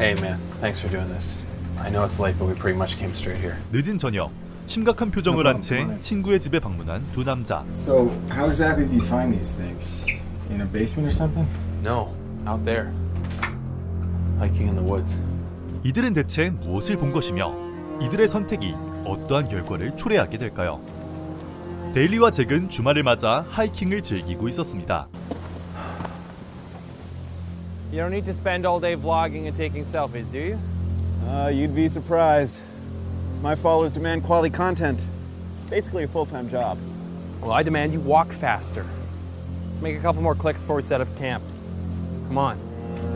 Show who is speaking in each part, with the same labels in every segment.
Speaker 1: Hey, man, thanks for doing this. I know it's late, but we pretty much came straight here.
Speaker 2: 늦은 저녁 심각한 표정을 한 채 친구의 집에 방문한 두 남자.
Speaker 3: So, how exactly do you find these things? In a basement or something?
Speaker 1: No, out there. Hiking in the woods.
Speaker 2: 이들은 대체 무엇을 본 것이며 이들의 선택이 어떠한 결과를 초래하게 될까요? 데일리와 잭은 주말을 맞아 하이킹을 즐기고 있었습니다.
Speaker 4: You don't need to spend all day vlogging and taking selfies, do you?
Speaker 5: Uh, you'd be surprised. My followers demand quality content. It's basically a full time job.
Speaker 4: Well, I demand you walk faster. Let's make a couple more clicks before we set up camp. Come on.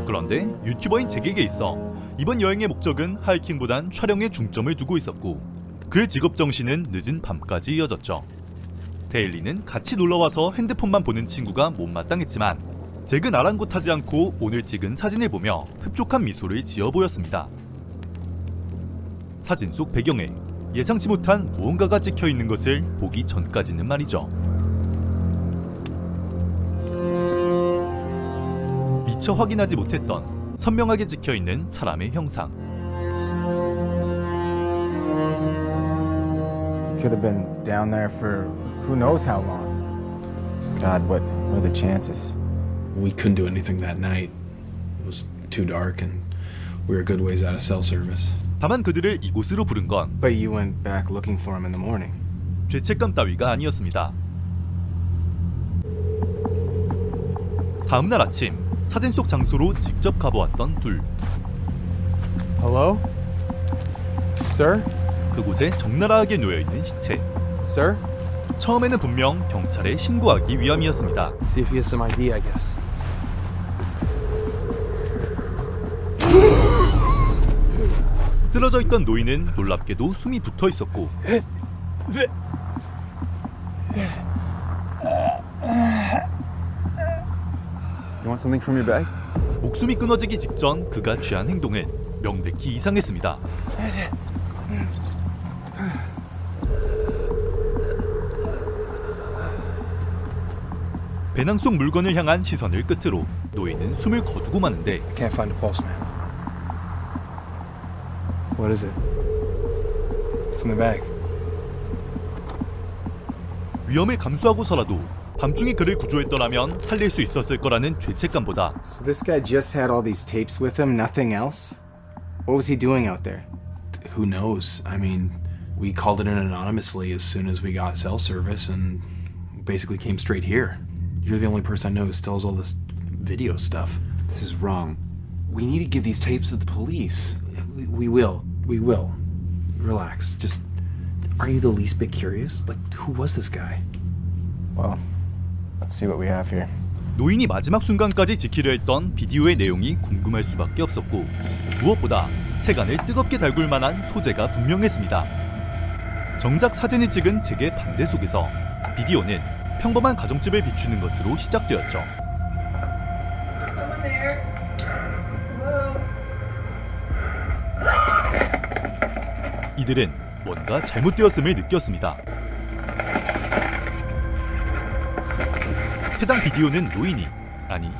Speaker 2: 그런데 유튜버인 잭에게 있어 이번 여행의 목적은 하이킹보단 촬영에 중점을 두고 있었고 그의 직업 정신은 늦은 밤까지 이어졌죠. 데일리는 같이 놀러와서 핸드폰만 보는 친구가 못마땅했지만 잭은 아랑곳하지 않고 오늘 찍은 사진을 보며 흡족한 미소를 지어 보였습니다. 사진 속 배경에 예상치 못한 무언가가 찍혀 있는 것을 보기 전까지는 말이죠. 미처 확인하지 못했던 선명하게 찍혀 있는 사람의 형상.
Speaker 3: Could have been down there for who knows how long. God, what are the chances?
Speaker 1: We couldn't do anything that night. It was too dark, and we were a good ways out of cell service.
Speaker 2: 다만 그들을 이곳으로 부른 건
Speaker 3: But you went back looking for him in the morning.
Speaker 2: 죄책감 따위가 아니었습니다. 다음 날 아침 사진 속 장소로 직접 가보았던 둘.
Speaker 4: Hello? Sir?
Speaker 2: 그곳에 적나라하게 놓여 있는 시체.
Speaker 4: Sir?
Speaker 2: 처음에는 분명 경찰에 신고하기 위함이었습니다.
Speaker 1: See if he has some ID, I guess.
Speaker 2: 쓰러져 있던 노인은 놀랍게도 숨이 붙어 있었고
Speaker 5: You want something from your bag?
Speaker 2: 목숨이 끊어지기 직전 그가 취한 행동은 명백히 이상했습니다. 배낭 속 물건을 향한 시선을 끝으로 노인은 숨을 거두고 마는데
Speaker 1: Can't find a pulse, man. What is it? It's in the bag.
Speaker 2: 위험을 감수하고서라도 밤중에 그를 구조했더라면 살릴 수 있었을 거라는 죄책감보다
Speaker 3: So, this guy just had all these tapes with him, nothing else? What was he doing out there?
Speaker 1: Who knows? I mean, we called it in anonymously as soon as we got cell service, and basically came straight here. You're the only person I know who still has all this video stuff.
Speaker 6: This is wrong. We need to give these tapes to the police.
Speaker 1: We, we will. We will. Relax. Just. Are you the least bit curious? Like, who was this guy?
Speaker 3: Well, let's see what we have here.
Speaker 2: 노인이 마지막 순간까지 지키려 했던 비디오의 내용이 궁금할 수밖에 없었고 무엇보다 세간을 뜨겁게 달굴 만한 소재가 분명했습니다. 정작 사진을 찍은 잭의 반대 속에서 비디오는 평범한 가정집을 비추는 것으로 시작되었죠. 이들은 뭔가 잘못되었음을 느꼈습니다. 해당 비디오는 노인이 아니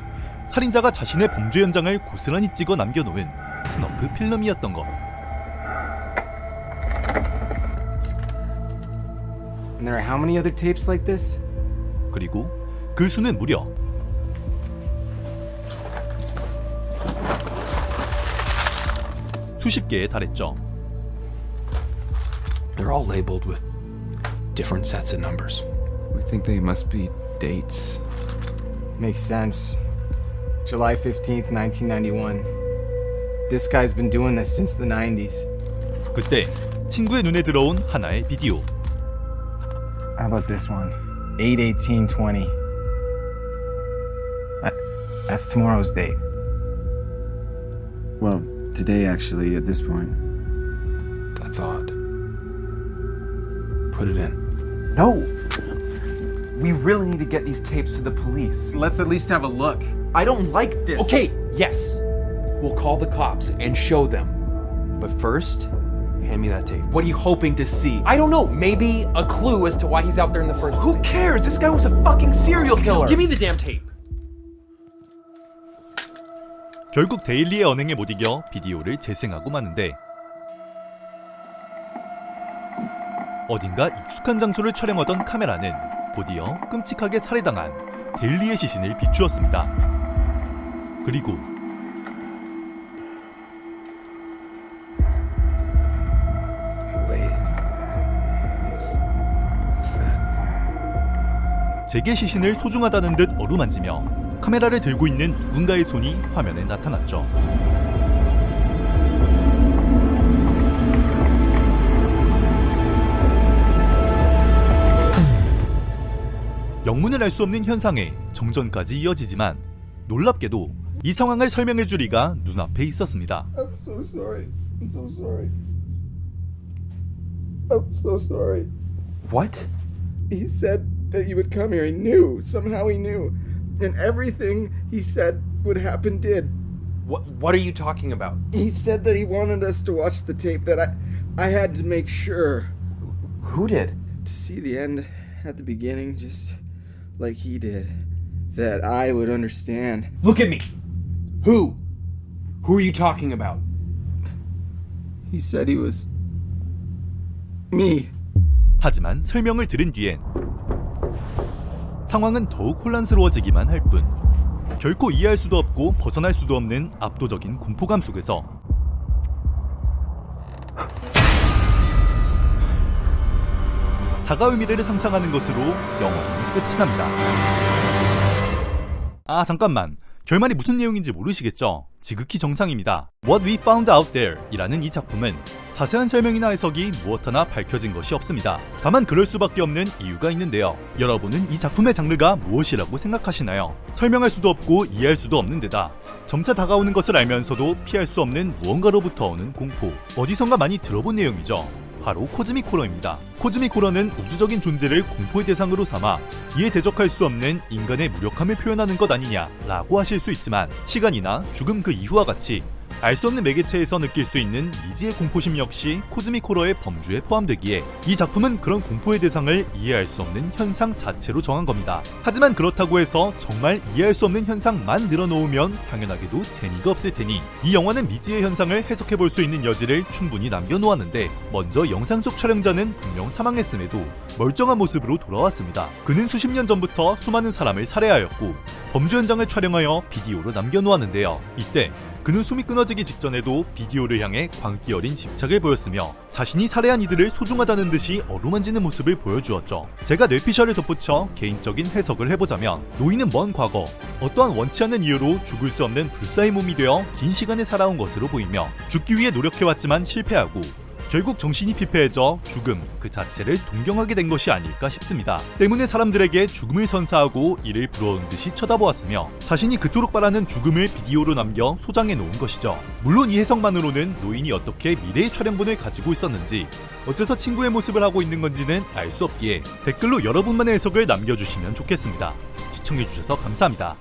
Speaker 2: 살인자가 자신의 범죄 현장을 고스란히 찍어 남겨놓은 스너프 필름이었던 것.
Speaker 3: And there are how many other tapes like this?
Speaker 2: 그리고 그 수는 무려 수십 개에 달했죠.
Speaker 1: They're all labeled with different sets of numbers.
Speaker 6: We think they must be dates.
Speaker 3: Makes sense. July 15th, 1991. This guy's been doing this since the 90s.
Speaker 2: 그때 친구의 눈에 들어온 하나의 비디오.
Speaker 3: How about this one? 8 18 20. That, that's tomorrow's date.
Speaker 6: Well, today actually, at this point.
Speaker 1: That's odd. Put it in.
Speaker 7: No! We really need to get these tapes to the police.
Speaker 3: Let's at least have a look.
Speaker 7: I don't like this.
Speaker 4: Okay, yes. We'll call the cops and show them. But first, hand me that tape.
Speaker 7: What are you hoping to see?
Speaker 4: I don't know, maybe a clue as to why he's out there in the first
Speaker 7: Who
Speaker 4: place.
Speaker 7: cares? This guy was a fucking serial killer.
Speaker 4: Just give me the damn tape.
Speaker 2: 결국 데일리의 언행에 못 이겨 비디오를 재생하고 마는데 어딘가 익숙한 장소를 촬영하던 카메라는 곧이어 끔찍하게 살해당한 데일리의 시신을 비추었습니다. 그리고? 제게 시신을 소중하다는 듯 어루만지며 카메라를 들고 있는 누군가의 손이 화면에 나타났죠. 영문을 알 수 없는 현상에 정전까지 이어지지만 놀랍게도 이 상황을 설명해 주리가 눈앞에 있었습니다.
Speaker 3: I'm so sorry. I'm so sorry. I'm so sorry.
Speaker 7: What?
Speaker 3: He said that you would come here. He knew. Somehow he knew. And everything he said would happen did.
Speaker 4: What, what are you talking about?
Speaker 3: He said that he wanted us to watch the tape that I I had to make sure
Speaker 7: Who did?
Speaker 3: to see the end at the beginning just like he did that I would understand.
Speaker 4: Look at me. Who? Who are you talking about?
Speaker 3: He said he was me.
Speaker 2: 하지만 설명을 들은 뒤엔 상황은 더욱 혼란스러워지기만 할 뿐 결코 이해할 수도 없고 벗어날 수도 없는 압도적인 공포감 속에서 다가올 미래를 상상하는 것으로 영화는 끝이 납니다. 아 잠깐만 결말이 무슨 내용인지 모르시겠죠? 지극히 정상입니다. What We Found Out There 이라는 이 작품은 자세한 설명이나 해석이 무엇 하나 밝혀진 것이 없습니다. 다만 그럴 수밖에 없는 이유가 있는데요. 여러분은 이 작품의 장르가 무엇이라고 생각하시나요? 설명할 수도 없고 이해할 수도 없는 데다 점차 다가오는 것을 알면서도 피할 수 없는 무언가로부터 오는 공포. 어디선가 많이 들어본 내용이죠. 바로. 코즈믹 호러는 우주적인 존재를 공포의 대상으로 삼아 이에 대적할 수 없는 인간의 무력함을 표현하는 것 아니냐라고 하실 수 있지만 시간이나 죽음 그 이후와 같이 알 수 없는 매개체에서 느낄 수 있는 미지의 공포심 역시 코즈믹 호러의 범주에 포함되기에 이 작품은 그런 공포의 대상을 이해할 수 없는 현상 자체로 정한 겁니다. 하지만 그렇다고 해서 정말 이해할 수 없는 현상만 늘어놓으면 당연하게도 재미가 없을 테니 이 영화는 미지의 현상을 해석해 볼 수 있는 여지를 충분히 남겨놓았는데 먼저 영상 속 촬영자는 분명 사망했음에도 멀쩡한 모습으로 돌아왔습니다. 그는 수십 년 전부터 수많은 사람을 살해하였고 범죄 현장을 촬영하여 비디오로 남겨놓았는데요. 이때 그는 숨이 끊어지기 직전에도 비디오를 향해 광기 어린 집착을 보였으며 자신이 살해한 이들을 소중하다는 듯이 어루만지는 모습을 보여주었죠. 제가 뇌피셜을 덧붙여 개인적인 해석을 해보자면 노인은 먼 과거 어떠한 원치 않는 이유로 죽을 수 없는 불사의 몸이 되어 긴 시간을 살아온 것으로 보이며 죽기 위해 노력해왔지만 실패하고 결국 정신이 피폐해져 죽음 그 자체를 동경하게 된 것이 아닐까 싶습니다. 때문에 사람들에게 죽음을 선사하고 이를 부러운 듯이 쳐다보았으며 자신이 그토록 바라는 죽음을 비디오로 남겨 소장해 놓은 것이죠. 물론 이 해석만으로는 노인이 어떻게 미래의 촬영본을 가지고 있었는지 어째서 친구의 모습을 하고 있는 건지는 알 수 없기에 댓글로 여러분만의 해석을 남겨주시면 좋겠습니다. 시청해주셔서 감사합니다.